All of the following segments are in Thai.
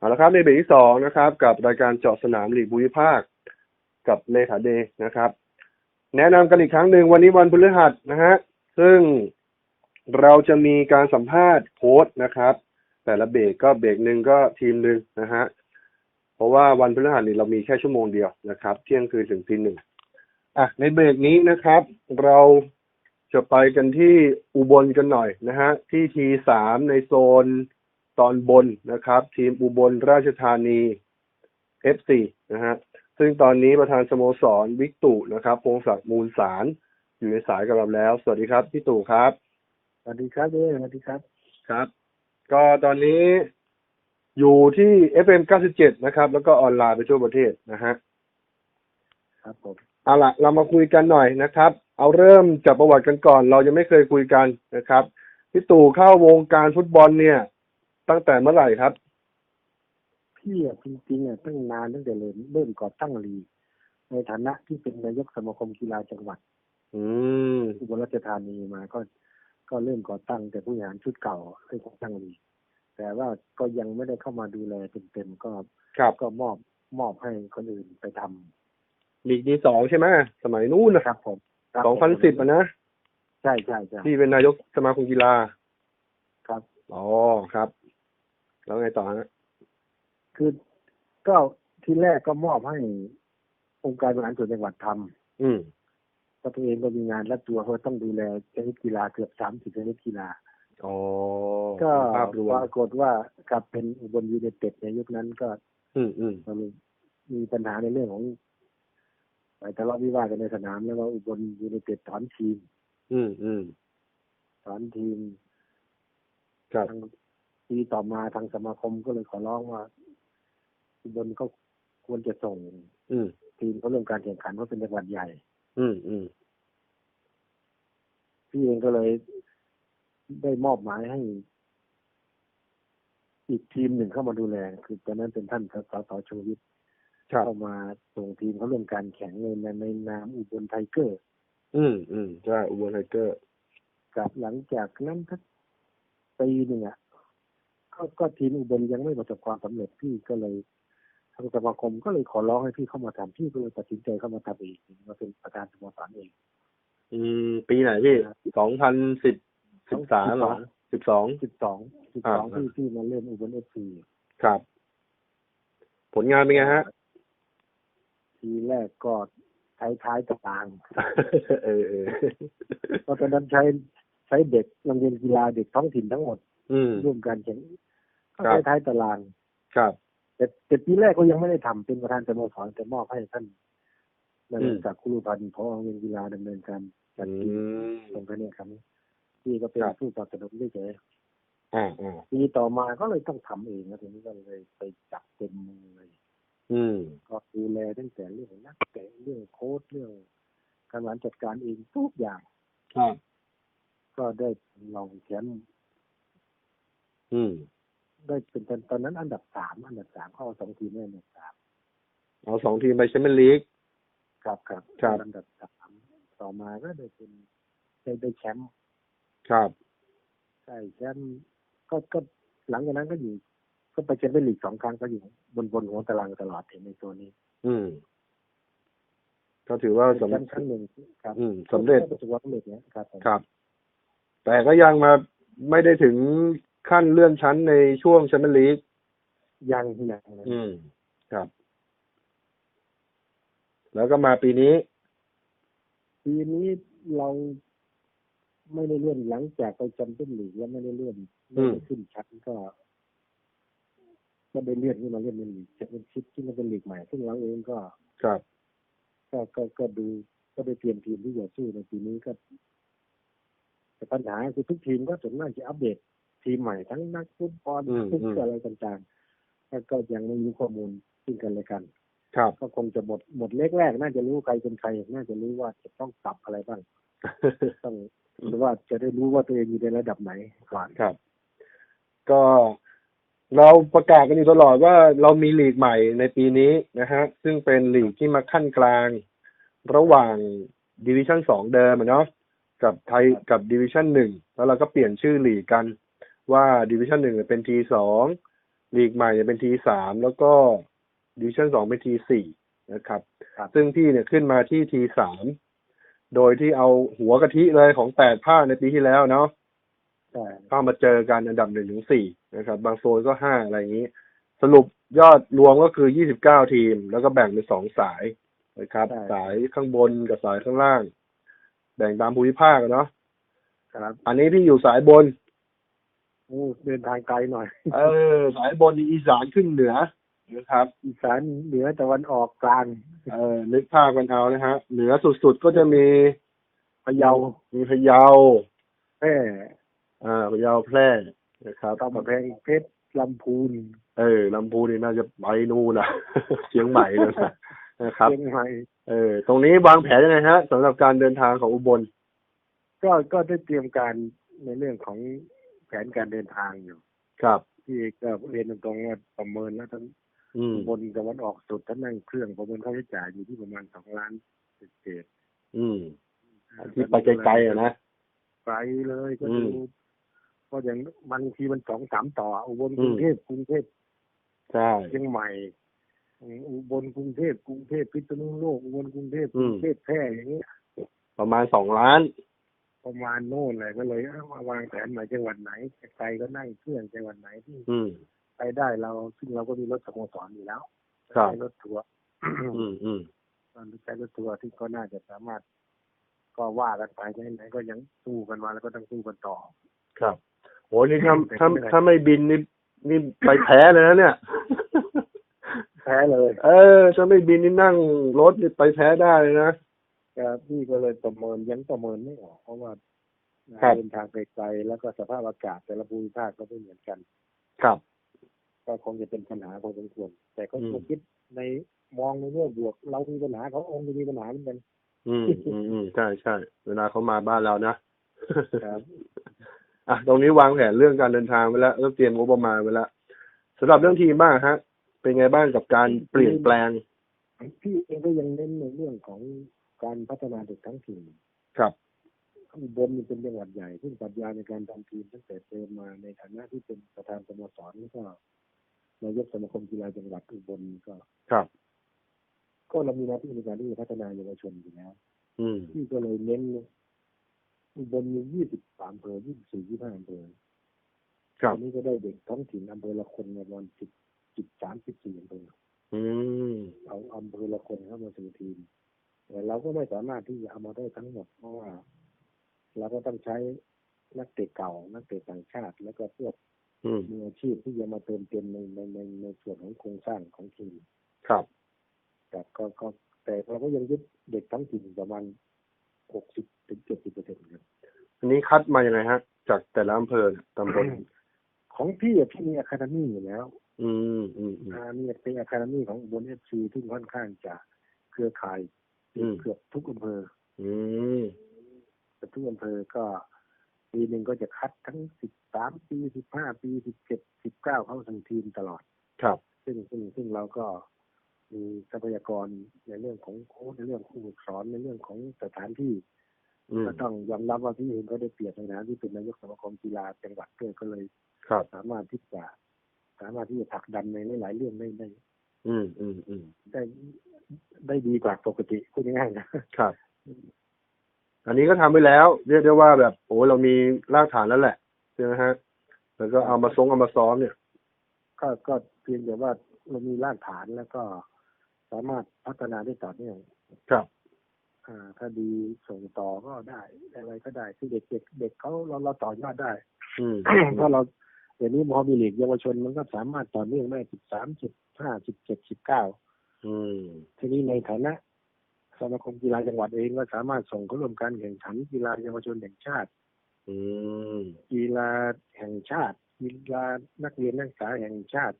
เอาละครับในเบรกที่สองนะครับ กับรายการเจาะสนามหลีกภูมิภาค กับเลขาเดย์นะครับ แนะนำกันอีกครั้งหนึ่งวันนี้วันพฤหัสนะฮะซึ่งเราจะมีการสัมภาษณ์โค้ชนะครับ แต่ละเบรกก็เบรกหนึ่งก็ทีมหนึ่งนะฮะเพราะว่าวันพฤหัสนี่เรามีแค่ชั่วโมงเดียวนะครับ เที่ยงคืนถึงตีหนึ่งอะในเบรกนี้นะครับ เราจะไปกันที่อุบลกันหน่อยนะฮะที่ทีสามในโซน ตอนบนนะครับ ทีมอุบลราชธานี FC นะฮะซึ่งตอนนี้ประธานสโมสรวิกตุนะครับพงศักดิ์มูลสารอยู่ในสายกับเราแล้ว สวัสดีครับพี่ตู่ครับ สวัสดีครับเอ้สวัสดีครับครับ ก็ตอนนี้อยู่ที่ FM 97 นะครับ แล้วก็ออนไลน์ไปทั่วประเทศนะฮะครับผมเอาละเรามาคุยกันหน่อยนะครับ เอาเริ่มจากประวัติกันก่อน เรายังไม่เคยคุยกันนะครับพี่ตู่เข้าวงการฟุตบอลเนี่ย ตั้งแต่เมื่อไหร่ครับ พี่อะจริงๆอะตั้งนานตั้งแต่เริ่มเริ่มก่อตั้งลีกในฐานะที่เป็นนายกสมาคมกีฬาจังหวัด อืมอุบลราชธานีมาก็ก็เริ่มก่อตั้งแต่ผู้บริหารชุดเก่าให้ก่อตั้งลีกแต่ว่าก็ยังไม่ได้เข้ามาดูแลเต็มๆก็ครับก็มอบมอบให้คนอื่นไปทำลีกที่สองใช่ไหมสมัยนู้นนะครับผมครับสองพันสิบผมอะนะใช่ใช่ใช่ที่เป็นนายกสมาคมกีฬาครับ อ๋อครับ แล้วไงต่อฮะคือก็ที่แรกก็มอบให้องค์การบริหารส่วนจังหวัดทำอืมเพราะตัวเองก็มีงานและตัวเขาต้องดูแลชนิดกีฬาเกือบสามสิบชนิดกีฬาอ๋อก็ภาพรวปมรากฏว่ากลับเป็นอุบลยูไนเต็ดในยุคนั้นก็ อืมอืมมันมีปัญหาในเรื่องของไปทะเลาะวิวาทกันในสนามแล้วก็อุบลยูไนเต็ดถอนทีม อืมอืมถอนทีมครับทาง ปีต่อมาทางสมาคมก็เลยขอร้องว่าอุบลก็ควรจะส่ง อืมทีมเขาเรื่องการแข่งขันเพราะเป็นจังหวัดใหญ่ อืมอืมพี่เองก็เลยได้มอบหมายให้ อีกทีมหนึ่งเข้ามาดูแล คือตอนนั้นเป็นท่านสสสชูวิทย์ครับเข้ามาส่งทีมเขาเรื่องการแข่งในในในนามอุบลไทเกอร์ อืมอืมใช่อุบลไทเกอร์กับหลังจากนั้นทักปีหนึ่งอะ ก็ก็ทีมอุบลยังไม่ประสบความสำเร็จพี่ก็เลยทางสมาคมก็เลยขอร้องให้พี่เข้ามาทำพี่ก็เลยตัดสินใจเข้ามาทำเองมาเป็นประธานสโมสรเอง อืม ปีไหนพี่สองพันสิบสิบสามเหรอสิบสองสิบสองสิบสองอ่าที่ที่มาเล่นอุบลเอฟซีครับ ผลงานเป็นไงฮะ ทีแรกก็ท้ายท้ายๆตารางเออเออเพราะตอนนั้นใช้ใช้เด็กโรงเรียนกีฬาเด็กท้องถิ่นทั้งหมดอืมร่วมกันแข่ง ก็ครับท้ายท้ายๆตาราง ครับ แต่แต่ปีแรกก็ยังไม่ได้ทำเป็นประธานสโมสรแต่มอบให้ท่านนายกจากคุรุพันธ์พอโรงเรียนกีฬาดำเนินการจัดอืทีมมตรงกันเนี่ยครับพี่ก็เป็นครับผู้สนับสนุนด้วยเฉยอ่าอ่าปีต่อมาก็เลยต้องทำเองแล้วทีนี้ก็เลยไปจับเต็มมือเลย อืม ก็ดูแลตั้งแต่เรื่องนักเตะเรื่องโค้ชเรื่องการบริหารจัดการเองทุกอย่างครับก็ได้ลองแชมป์อืม ได้เป็นตอนตอนนั้นอันดับสามอันดับสามเข้าสองทีมได้อันดับสามเอาสองทีมไปแชมเปี้ยนลีกครับครับครับอันดับสามต่อมาก็ได้เป็นได้ได้แชมป์ครับใช่แชมป์ก็ก็หลังจากนั้นก็อยู่ ก็ไปแชมเปี้ยนลีกสองครั้งก็อยู่บนบนของตารางตลอดเห็นในตัวนี้ อืมก็ถือว่าเป็นสำแชมป์ครั้งหนึ่งครับอืมสำเร็จก็ประสบความสำเร็จเนี่ยครับผมครับ แต่ก็ยังมาไม่ได้ถึง ขั้นเลื่อนชั้นในช่วงแชมเปี้ยนลีกยังยังนะอืมครับ แล้วก็มาปีนี้ ปีนี้เราไม่ได้เลื่อนหลังจากไปแชมเปี้ยนลีกแล้วไม่ได้เลื่อนไม่ได้ขึ้นชั้นก็ก็ได้เลื่อนขึ้นมาเล่นในลีกจะเป็นชิปที่มันเป็นลีกใหม่ซึ่งเราเองก็ครับ ก็ก็ก็ดูก็ได้เตรียมทีมที่จะสู้ในปีนี้ก็แต่ปัญหาคือทุกทีมก็ส่วนมากจะอัปเดต ทีมใหม่ทั้งนักฟุตบอลอืมทุกอืมอะไรต่างๆแล้วก็ยังไม่มีข้อมูลซึ่งกันและกันครับก็คงจะหมดหมดเลขแรก น่าจะรู้ใครเป็นใคร น่าจะรู้ว่าจะต้องปรับอะไรบ้างต้องหรือว่าจะได้รู้ว่าตัวเองอยู่ในระดับไหนก่อนครับ ก็เราประกาศกันอยู่ตลอดว่าเรามีลีกใหม่ในปีนี้นะฮะ ซึ่งเป็นลีกที่มาขั้นกลาง ระหว่างดิวิชั่นสองเดิมอะเนาะกับไทยกับดิวิชั่นหนึ่งแล้วเราก็เปลี่ยนชื่อลีกกัน ว่าดิวิชั่นหนึ่งเป็นทีสองลีกใหม่เนี่ยเป็นทีสามแล้วก็ดิวิชั่นสองเป็นทีสี่นะครับครับซึ่งพี่เนี่ยขึ้นมาที่ทีสามโดยที่เอาหัวกะทิเลยของแปดภาคในปีที่แล้วเนาะใช่เข้ามาเจอกันอันดับหนึ่งถึงสี่นะครับ บางโซนก็ห้าอะไรอย่างนี้ สรุปยอดรวมก็คือยี่สิบเก้าทีม แล้วก็แบ่งเป็นสองสายนะครับ สายข้างบนกับสายข้างล่าง แบ่งตามภูมิภาคอะเนาะครับ อันนี้พี่อยู่สายบนโอ้ เดินทางไกลหน่อย เออ สายบนนี่อีสานขึ้นเหนือนะครับ อีสานเหนือตะวันออกกลาง เออนึกภาพกันเอานะฮะ เหนือสุดๆก็จะมีพะเยา มีพะเยาแพร่อ่าพะเยาแพร่นะครับกำแพงเพชรลำพูน เออลำพูนนี่น่าจะไปนู่นนะเชียงใหม่เลยนะนะครับเชียงใหม่เออ ตรงนี้วางแผนยังไงฮะสำหรับการเดินทางของอุบล ก็ก็ได้เตรียมการในเรื่องของ แผนการเดินทางอยู่ ครับที่ก็เรียนตรงๆว่าประเมินแล้วทั้งอืมบนตะวันออกสุดถ้านั่งเครื่องประเมินค่าใช้จ่ายอยู่ที่ประมาณสองล้านเศษอืมๆที่ไปไกลๆอะนะไกลเลยก็อืมดูเพราะอย่างบางทีมันสองสามต่อ อุบลอืกรุมงเทพกรุงเทพใช่เชียงใหม่อุบลกรุงเทพกรุงเทพพิษณุโลกอุบลกรุงเทพอืกมรุงเทพแพร่อย่างเงี้ยประมาณสองล้าน ประมาณโน่นเลยก็เลยเอามาวางแผนใหม่จังหวัดไหนไกลก็นั่งเครื่องจังหวัดไหนที่อืมไปได้เราซึ่งเราก็มีรถสโมสรอยู่แล้วครับใช้รถทัวร์อืมอืมตอนใช้รถทัวร์ที่ก็น่าจะสามารถ ก็ว่ากันไปไหนๆก็ยังสู้กันมาแล้วก็ต้องสู้กันต่อ ครับโหนี่ถ้าแต่ถ้าไม่เป็นไรถ้าไม่บินนี่นี่ไปแพ้เลยนะเนี่ยแพ้เลย เออถ้าไม่บินนี่นั่งรถนี่ไปแพ้ได้เลยนะ ครับพี่ก็เลยประเมินยังประเมินไม่ออก เพราะว่าครับ เดินทางไปไกลแล้วก็สภาพอากาศแต่ละภูมิภาคก็ไม่เหมือนกัน ครับ ก็คงจะเป็นปัญหาพอสมควร แต่ก็อืมคิดในมองในเรื่องบวก เรามีปัญหาเขาองค์จะมีปัญหาเหมือนกัน อืมอืมอืมใช่ใช่เวลาเขามาบ้านเรานะครับ อะตรงนี้วางแผนเรื่องการเดินทางไว้แล้วเริ่มเตรียมงบประมาณไว้แล้วสำหรับเรื่องทีมบ้างฮะ เป็นไงบ้างกับการเปลี่ยนแปลง พี่เองก็ยังเน้นในเรื่องของ การพัฒนาเด็กทั้งถิ่นครับอุบลนี่เป็นจังหวัดใหญ่ซึ่งปรัชญาในการทำทีมตั้งแต่เดิมมาในฐานะที่เป็นประธานสโมสรแล้วก็นายกสมาคมกีฬาจังหวัดอุบลก็ครับ ก็เรามีหน้าที่ในการที่จะพัฒนาเยาวชนอยู่แล้วอืมที่ก็เลยเน้นอุบลมียี่สิบสามอำเภอยี่สิบสี่ยี่ห้าอำเภอครับอันนี้ก็ได้เด็กท้องถิ่นอำเภอละคนประมาณสิบสิบสามสิบสี่อำเภออืมเอาอำเภอละคนเข้ามาสู่ทีม แต่เราก็ไม่สามารถที่จะเอามาได้ทั้งหมด เพราะว่า เราก็ต้องใช้นักเตะเก่า นักเตะต่างชาติ แล้วก็พวกอืมมืออาชีพที่จะมาเติมเต็มในในในในส่วนของโครงสร้างของทีมครับแต่ก็ก็แต่เราก็ยังยึดเด็กท้องถิ่นประมาณหกสิบถึงเจ็ดสิบเปอร์เซ็นต์ครับอันนี้คัดมายังไงฮะ จากแต่ละอำเภอเนี่ยตำบลของพี่อะพี่มีอะคาเดมี่อยู่แล้ว อืมอืมอืมอ่านี่เป็นอะคาเดมี่ของอุบลเอฟซีที่ค่อนข้างจะเครือข่ายอืม เกือบทุกอำเภออืมเกือบทุกอำเภอก็ปีหนึ่งก็จะคัดทั้งสิบสามปีสิบห้าปีสิบเจ็ดสิบเก้าเข้าสู่ทีมตลอด ครับ ซึ่งซึ่งซึ่งเราก็มีทรัพยากรในเรื่องของโค้ชในเรื่องของผู้ฝึกสอนในเรื่องของสถานที่อืมก็ต้องยอมรับว่าพี่เองก็ได้เปรียบในฐานะที่เป็นนายกสมาคมกีฬาจังหวัดด้วยก็เลยครับสามารถที่จะสามารถที่จะผลักดันในหลายๆเรื่องได้ได้อืมอืมอืมได้ ได้ดีกว่าปกติพูดง่ายๆนะครับอันนี้ก็ทำไปแล้ว เรียกได้ว่าแบบโอ้เรามีรากฐานแล้วแหละใช่ไหมฮะแล้วก็เอามาซงเอามาซ้อมเนี่ย ก็ก็เพียงแต่ว่าเรามีรากฐานแล้วก็สามารถพัฒนาได้ต่อเนื่องครับอ่าถ้าดีส่งต่อก็ได้อะไรก็ได้ที่เด็กเด็กเด็กเขาเราเราต่อยอดได้ อืมเพราะเราเดี๋ยวนี้พอมีหลีกเยาวชนมันก็สามารถต่อเนื่องได้สิบสามสิบห้าสิบเจ็ดสิบเก้า อืมทีนี้ในฐานะสมาคมกีฬาจังหวัดเองก็สามารถส่งเข้าร่วมการแข่งขันกีฬาเยาวชนแห่งชาติ อืมกีฬาแห่งชาติกีฬานักเรียนนักศึกษาแห่งชาติ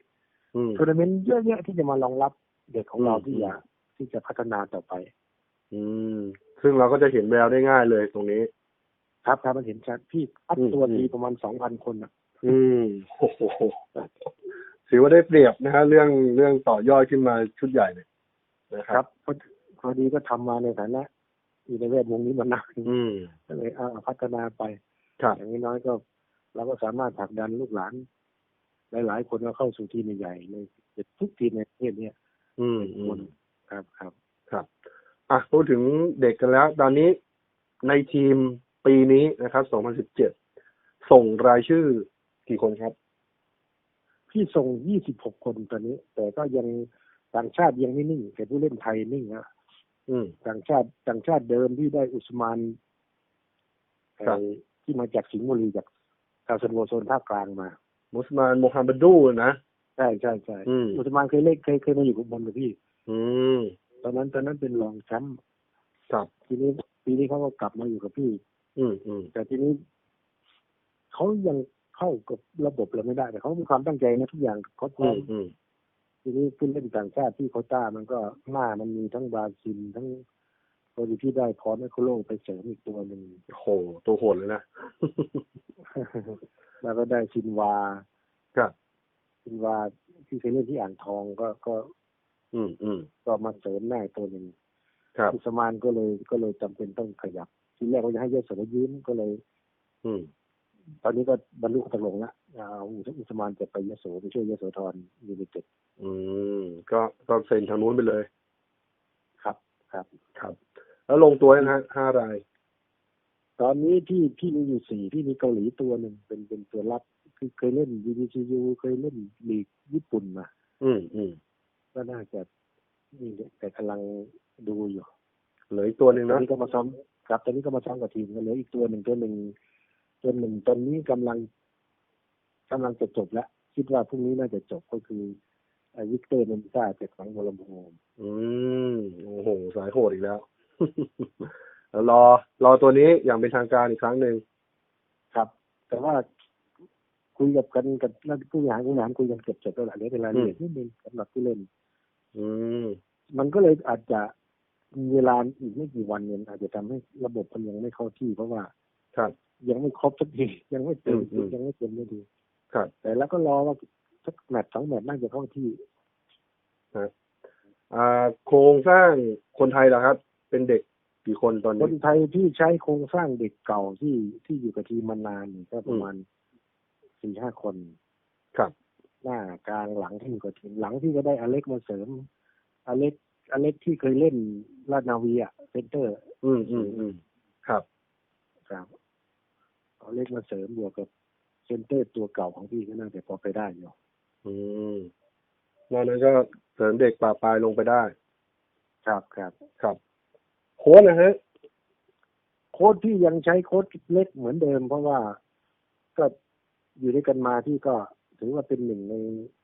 อืมทัวร์นาเมนต์เยอะแยะที่จะมารองรับเด็กของเราอืมที่จะที่จะพัฒนาต่อไป อืม ซึ่งเราก็จะเห็นแววได้ง่ายเลยตรงนี้ ครับครับมันเห็นชัดพี่อัดอืมตัวอืมทีประมาณสองพันคนอะ อืมโอ้โห ถือว่าได้เปรียบนะฮะเรื่องเรื่องต่อยอดขึ้นมาชุดใหญ่เนี่ยนะคครัรับบพอพอดีก็ทำมาในฐานะอยู่ในแวดวงนี้มานานอืมก็เลยเอาพัฒนาไปครับอย่างนี้น้อยก็เราก็สามารถผลักดันลูกหลาน หลายๆ คนก็เข้าสู่ทีมใหญ่ๆเลยทุกทีมในประเทศเนี้ยอืมอืคมนครับครับครับอะพูดถึงเด็กกันแล้ว ตอนนี้ในทีมปีนี้นะครับ 2017 ส่งรายชื่อกี่คนครับ พี่ส่ง 26 คนตอนนี้ แต่ก็ยังต่างชาติยังไม่นิ่งแต่ผู้เล่นไทยนิ่งนะอืมต่างชาติต่างชาติเดิมที่ได้อุสมานครับไอ้ที่มาจากสิงห์บุรีจากกาซันโวโซนภาคกลางมา มุสมานโมฮัมบัดดูนะใช่ใช่ใช่อืมอุสมานเคยเล่นเคยเคยมาอยู่กับบอลกับพี่ อืมตอนนั้นตอนนั้นเป็นรองแชมป์ครับทีนี้ปีนี้เขาก็กลับมาอยู่กับพี่ อืมอืมแต่ทีนี้เขายัง เข้ากับระบบเราไม่ได้ แต่เขามีความตั้งใจนะทุกอย่างเขาพอืร้อมมอืมทีนี้ผู้เล่นต่างชาติที่โควต้ามันก็หน้ามันมีทั้งบราซิลทั้งตัวที่ได้พอแมคโคโลไปเสริมอีกตัวหนึ่งโหตัวโหดเลยนะแล้วก็ได้ซินวาครับซินวาที่เคยเล่นที่อ่างทองก็ก็ อืมอืมก็มาเสริมหน้าตัวหนึ่งครับอุสมานก็เลยก็เลยจำเป็นต้องขยับทีแรกว่าจะให้เยอะสยืมก็เลย อืม ตอนนี้ก็บรรลุตกลงแล้วอ่าอุสอุสมานจะไปยโสไปช่วยยโสธรยูไนเต็ดอืม ก็ก็เซ็นทางนู้นไปเลย ครับครับครับ แล้วลงตัวยังฮะห้าราย ตอนนี้ที่ที่มีอยู่สี่ที่มีเกาหลีตัวหนึ่งเป็นเป็นตัวรับคือเคยเล่น BBCU เคยเล่นลีกญี่ปุ่นมา อืมอืมก็น่าจะนี่แหละแต่กำลังดูอยู่เหลืออีกตัวหนึ่งตอนนะนี้ก็มาซ้อมครับตอนนี้ก็มาซ้อมกับทีมกันเหลืออีกตัวหนึ่งตัวหนึ่ง ตัวหนึ่งตอนนี้กำลังกำลังจะจบแล้ว คิดว่าพรุ่งนี้น่าจะจบก็คือไอ้วิกเตอร์เมนซ่าจากของโมลัมโพอืมโอ้โหสายโหดอีกแล้วแล้ว รอ รอตัวนี้อย่างเป็นทางการอีกครั้งหนึ่งครับ แต่ว่าคุยกับกันกับนักผู้บริหารผู้บริหารคุยกันเก็บจบแล้วแหละเหลือเวลาเรียนนิดนึงสำหรับผู้เล่น อืมมันก็เลยอาจจะมีเวลาอีกไม่กี่วันเนี่ยอาจจะทำให้ระบบมันยังไม่เข้าที่เพราะว่า ครับ ยังไม่ครบสักทียังไม่เต็มอืมยังไม่เต็มไม่ดีครับ แต่แล้วก็รอว่าสักแมตช์สองแมตช์น่าจะเข้าที่อ่าโครงสร้างคนไทยเหรอครับ เป็นเด็กกี่คนตอนคนี้นไทยที่ใช้โครงสร้างเด็กเก่าที่ที่อยู่กับทีมมานานเนี่ยก็ประมาณสี่ห้าคน ครับ หน้ากลางหลังที่อยู่กับทีมหลังที่ก็ได้อเล็กมาเสริม อเล็กอเล็กที่เคยเล่นลาดนาวีอะเซนเตอร์ อืมอืมอืมครับ ครับ เอาเล็กมาเสริมบวกกับเซนเตอร์ตัวเก่าของพี่ก็น่าจะพอไปได้อยู่อืมนอกนั้นก็เสริมเด็กป่าปลายลงไปได้ ครับครับครับ โค้ชนะฮะ โค้ดที่ยังใช้โค้ดเล็กเหมือนเดิม เพราะว่าก็อยู่ด้วยกันมาที่ก็ถือว่าเป็นหนึ่งใน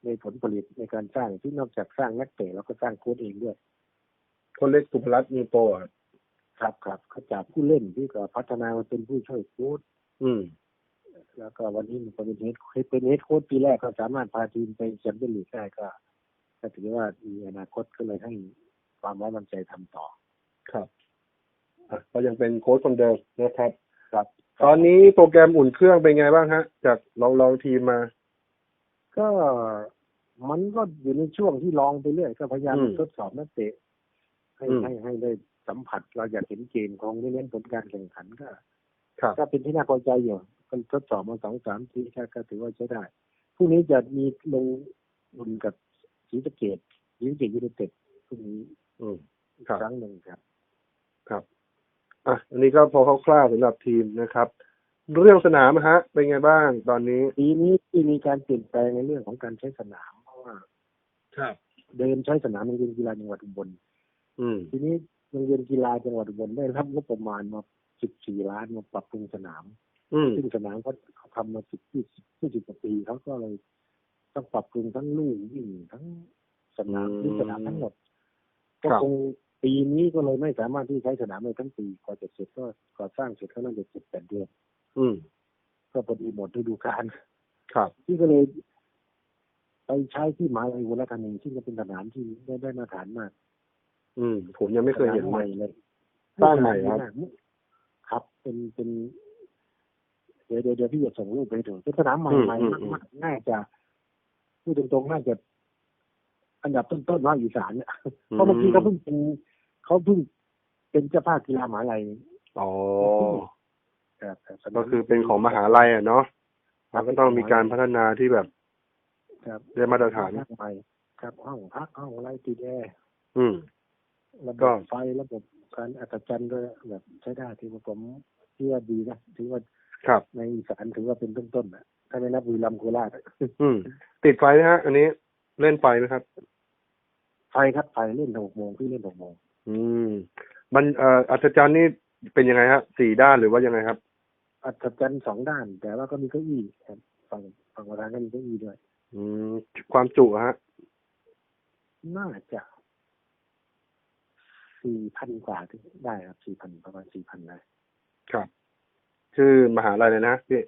ในผลผลิตในการสร้างที่นอกจากสร้างนักเตะแล้วก็สร้างโค้ดเองด้วยคนเล็กสุภรัตน์มีโปรอะครับครับเขาจากผู้เล่นที่ก็พัฒนามาเป็นผู้ช่วยโค้ด อืม แล้วก็วันนี้มันก็เป็นเฮดเป็นเฮดโค้ดปีแรกก็สามารถพาทีมไปแชมเปี้ยนลีกได้ก็ก็ถือว่ามีอนาคตก็เลยให้ความไว้วางใจทำต่อ ครับอะก็ยังเป็นโค้ชคนเดิมนะครับ ครับ ตอนนี้โปรแกรมอุ่นเครื่องเป็นไงบ้างฮะ จากลองลองทีมมา ก็มันก็อยู่ในช่วงที่ลองไปเรื่อยก็พยายามอืมทดสอบนักเตะให้อืมให้ให้ได้สัมผัสเราอยากเห็นเกมของไม่เน้นผลการแข่งขันก็ครับ ก็เป็นที่น่าพอใจอยู่ก็ทดสอบมาสองสามทีก็ก็ถือว่าใช้ได้พรุ่งนี้จะมีลงอุ่นกับศรีสะเกดศรีสะเกดยูไนเต็ดพรุ่งนี้อืมอีกครับครั้งหนึ่งครับ ครับอะอันนี้ก็พอคร่าวๆสำหรับทีมนะครับ เรื่องสนามฮะ เป็นไงบ้างตอนนี้ปีนี้ที่มีการเปลี่ยนแปลงในเรื่องของการใช้สนามเพราะว่าครับเดินใช้สนามโรงเรียนกีฬาจังหวัดอุบลอืมทีนี้โรงเรียนกีฬาจังหวัดอุบลได้รับงบประมาณมา 14 ล้านมาปรับปรุงสนามอืมซึ่งสนามเขาเขาทำมาสิบยี่สิบยี่สิบกว่าปีเขาก็เลยต้องปรับปรุงทั้งลู่วิ่งทั้งสนามอืมที่สนามทั้งหมดครัก็บคงปีนี้ก็เลยไม่สามารถที่ใช้สนามได้ทั้งปีกว่าจะเสร็จก็ก่อสร้างเสร็จก็น่าจะเจ็ดแปดเดือนอืมก็พอดีหมดฤดูกาลครับที่ก็เลยไปใช้ที่มหาลัยวุฒิธานีซึ่งก็เป็นสนามที่ได้ได้มาตรฐานมาก อืมผมยังไม่เคยเห็นสาเลใหม่ยเลยสร้างใหม่ครับ ครับ เป็นเป็นเดี๋ยวเดี๋ยวเดี๋ยวพี่จะส่งรูปไปให้ดูเป็นสนามใหม่อืมใหม่อืมมากๆน่าจะพูดตรงๆน่าจะ อันดับต้นๆภาคอีสานเนี่ยเพราะเมื่อกี้เขาเพิ่งเป็นเขาเพิ่งเป็นเจ้าภาพกีฬามหาลัยอ๋อครับครับสนามก็คือเป็นของมหาลัยอะเนาะมันก็ต้องมีการพัฒนาที่แบบครับได้มาตรฐานห้องใหม่ครับห้องพักห้องอะไรติดแอร์อืมระบก็บไฟระบบ การอัตจันทร์ด้วยแบบใช้ได้ที่ผมเชื่อดีนะถือว่าครับ ในอีสานถือว่าเป็นต้นๆนะถ้าไม่นับบุรีรัมย์โคราชอะอืม ติดไฟไหมฮะ อันนี้เล่นไฟไหมครับ ไฟครับไฟเล่นหกโมงพี่เล่นหกโมงอืม มันเอ่ออัศจรรย์นี่เป็นยังไงครับสี่ด้านหรือว่ายังไงครับ อัตจันทร์สองด้าน แต่ว่าก็มีเก้าอี้ครับฝั่งฝั่งประธานก็มีเก้าอี้ด้วย อืมความจุอะฮะ น่าจะ สี่พันกว่าถึงได้ครับสี่พันประมาณสี่พันได้ครับ ชื่อมหาลัยเลยนะพี่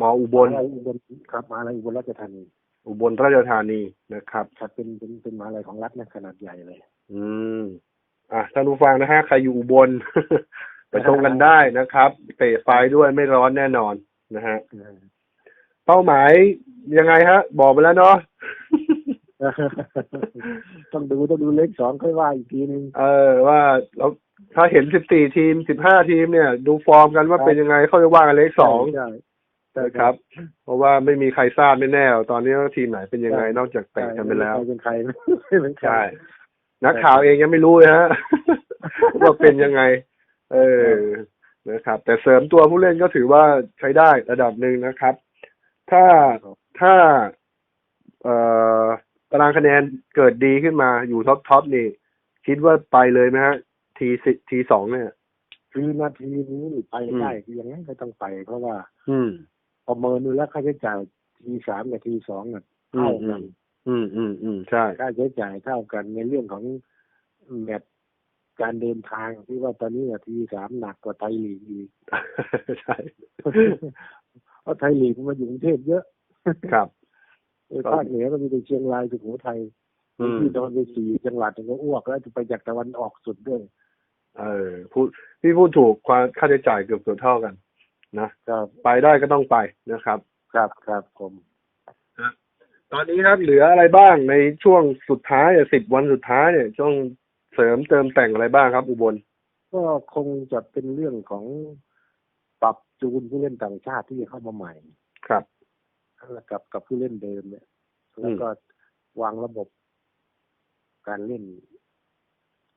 มออุบลมหาลัยอุบลครับมหาลัยอุบลราชธานี อุบลราชธานีนะครับครับเป็นเป็นเป็นมหาลัยของรัฐนะขนาดใหญ่เลย อืมอะท่านผู้ฟังนะฮะใครอยู่อุบลไปชมกันได้นะครับ เตะไฟด้วยไม่ร้อนแน่นอนนะฮะเป้าหมายยังไงฮะ บอกไปแล้วเนาะ ต้องดูต้องดูเลขสองค่อยว่าอีกทีนึงเออว่าเราถ้าเห็นสิบสี่ทีมสิบห้าทีมเนี่ย ดูฟอร์มกันว่าเป็นยังไงเขาจะว่ากันเลขสองใช่ใช่นะครับ เพราะว่าไม่มีใครทราบแน่ๆตอนนี้ว่าทีมไหนเป็นยังไงนอกจากเตะกันไปแล้วใครเป็นใครไม่เป็นใครใช่นักข่าวเองยังไม่รู้เลยฮะว่าเป็นยังไง เออนะครับ แต่เสริมตัวผู้เล่นก็ถือว่าใช้ได้ระดับหนึ่งนะครับ ถ้าถ้า เอ่อ ตารางคะแนนเกิดดีขึ้นมาอยู่ท็อปท็อปนี่ คิดว่าไปเลยไหมฮะทีสิทีสองเนี่ยคือนาทีนี้ไปอืมได้คือยังไงก็ต้องไป เพราะว่า อืมประเมินดูแล้วค่าใช้จ่ายทีสามกับทีสองน่ะอืเท่ามกัน อืมอืมอืมใช่ค่าใช้จ่ายเท่ากันในเรื่องของแมตช์การเดินทางที่ว่าตอนนี้ทีสามหนักกว่าไทยลีกอีกใช่เพราะไทยลีกมันมาอยู่กรุงเทพเยอะครับเออ ภาคเหนือก็มีแต่เชียงรายสุโขทัยอืมที่โดนไปสี่จังหวัดถึงก็อ้วกแล้วจะไปจากตะวันออกสุดด้วย เออพูดพี่พูดถูกความค่าใช้จ่ายเกือบเท่ากันนะครับไปได้ก็ต้องไปนะครับ ครับครับผมตอนนี้ครับเหลืออะไรบ้างในช่วงสุดท้ายสิบวันสุดท้ายเนี่ยช่วงเสริมเติมแต่งอะไรบ้างครับ อุบล ก็คงจะเป็นเรื่องของปรับจูนผู้เล่นต่างชาติที่จะเข้ามาใหม่ ครับแล้ว กับกับผู้เล่นเดิมเนี่ย แล้วก็วางระบบการเล่น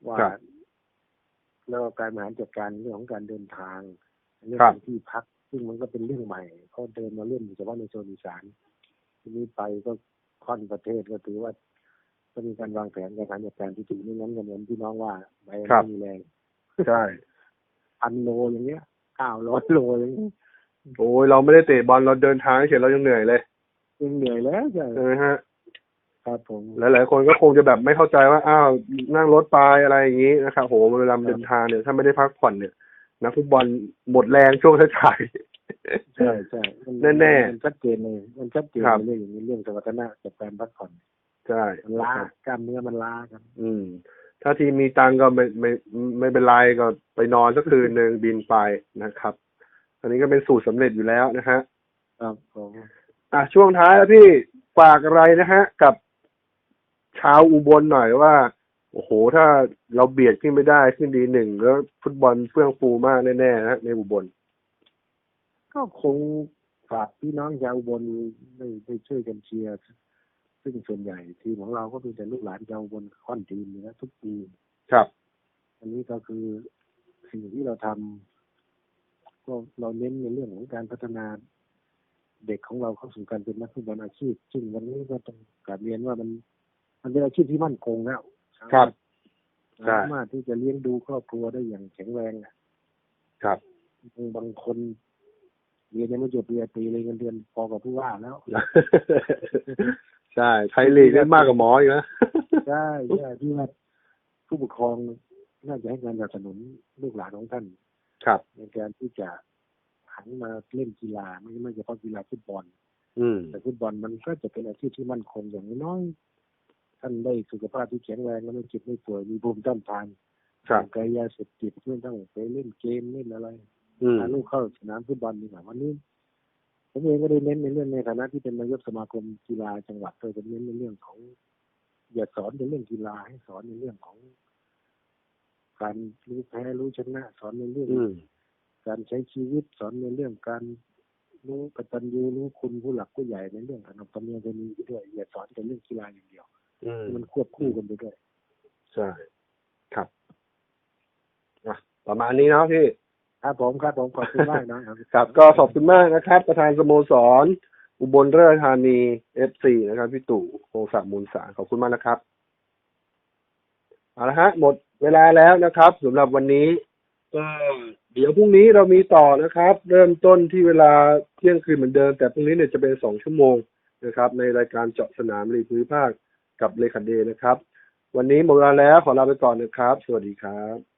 ว่าครับแล้วก็การบริหารจัดการเรื่องของการเดินทางเรื่องครับของที่พัก ซึ่งมันก็เป็นเรื่องใหม่เขาเดินมาเล่นอยู่เฉพาะในโซนอีสานทีนี้ไปก็ค่อนประเทศก็ถือว่าก็มีการวางแผนการบริหารจัดการที่ดีไม่งั้นก็เหมือนที่น้องว่าไปครับไม่มีแรงใช่พันโลอย่างเงี้ยเก้าร้อยโลอย่างเงี้ย โอ้ยเราไม่ได้เตะบอลเราเดินทางเฉยเรายังเหนื่อยเลยยังเหนื่อยแล้วใช่ใช่ไหมฮะครับผมหลายๆคนก็คงจะแบบไม่เข้าใจว่าอ้าวนั่งรถไปอะไรอย่างนี้นะครับโหเวลาเดินทางเนี่ยถ้าไม่ได้พักผ่อนเนี่ยนักฟุตบอลหมดแรงช่วงท้ายใช่ใช่มัแน่ๆมันชัดเจนเลยมันชัดเจนครับในเรื่องอย่างนี้เรื่องสมรรถนะจากการพักผ่อนๆใช่มันล้ากล้ามเนื้อมันล้าครับ อืม ถ้าทีมมีตังค์ก็ไม่ไม่ไม่เป็นไรก็ไปนอนสักคืนหนึ่งบินไปนะครับ อันนี้ก็เป็นสูตรสำเร็จอยู่แล้วนะฮะครับผมอะช่วงท้ายแล้วพี่ฝากอะไรนะฮะ กับชาวอุบลหน่อยว่า โอ้โห ถ้าเราเบียดขึ้นไม่ได้ขึ้นดีหนึ่งแล้วฟุตบอลเฟื่องฟูมากแน่ๆนะฮะในอุบล ก็คงฝากพี่น้องชาวอุบนได้ได้ช่วยกันเชียร์ซึ่งส่วนใหญ่ทีมของเราก็เป็นแต่ลูกหลานชาวอุบนค่อนทีมอยู่แล้วทุกปีครับ อันนี้ก็คือสิ่งที่เราทำก็เราเน้นในเรื่องของการพัฒนาเด็กของเราเข้าสู่การเป็นนักฟุตบอลอาชีพ ซึ่งวันนี้ก็ต้องกราบเรียนว่ามัน มันเป็นอาชีพที่มั่นคงแล้วครับใช่สามารถที่จะเลี้ยงดูครอบครัวได้อย่างแข็งแรงอะครับบางคนเรียนยังไม่จบปริญญาตรีเลยเงินเดือนพอกับผู้ว่าแล้ว ใช่ไทยลีกได้มากกว่าหมออีกนะใช่ใช่ที่ว่าผู้ปกครองน่าจะให้การสนับสนุนลูกหลานของท่าน ครับ ในการที่จะหันมาเล่นกีฬาไม่ไม่เฉพาะกีฬาฟุตบอล อืม แต่ฟุตบอลมันก็จะเป็นอาชีพที่มั่นคงอย่างน้อยๆท่านได้สุขภาพที่แข็งแรงและไม่เจ็บไม่ป่วยมีภูมิต้านทานครับไกลยาเสพติดไม่ต้องไปเล่นเกมเล่นอะไรอืมพาลูกเข้าสนามฟุตบอลดีกว่าวันนี้ผมเองก็ได้เน้นในเรื่องในฐานะที่เป็นนายกสมาคมกีฬาจังหวัดโดยจะเน้นในเรื่องของ อย่าสอนในเรื่องกีฬาให้สอนในเรื่องของ การรู้แพ้รู้ชนะ สอนในเรื่องอืมการใช้ชีวิตสอนในเรื่องการรู้กตัญญูรู้คุณผู้หลักผู้ใหญ่ในเรื่องขนบธรรมเนียมประเพณีไปด้วยอย่าสอนแต่เรื่องกีฬาอย่างเดียวอืมมันควบคู่กันไปด้วยใช่ครับอะประมาณนี้เนาะพี่ครับผมครับผมขอบคุณมากนะครับ ครับก็ขอบคุณมากนะครับ ประธานสโมสร อุบลราชธานีเอฟซีนะครับ พี่ตู่โคงศักดิ์มูลสารขอบคุณมากนะครับ เอาละฮะ หมดเวลาแล้วนะครับสำหรับวันนี้ก็เดี๋ยวพรุ่งนี้เรามีต่อนะครับ เริ่มต้นที่เวลาเที่ยงคืนเหมือนเดิม แต่พรุ่งนี้เนี่ยจะเป็นสองชั่วโมงนะครับ ในรายการเจาะสนามรีพื้นภาคกับเลขาเดนะครับ วันนี้หมดเวลาแล้วขอลาไปก่อนนะครับ สวัสดีครับ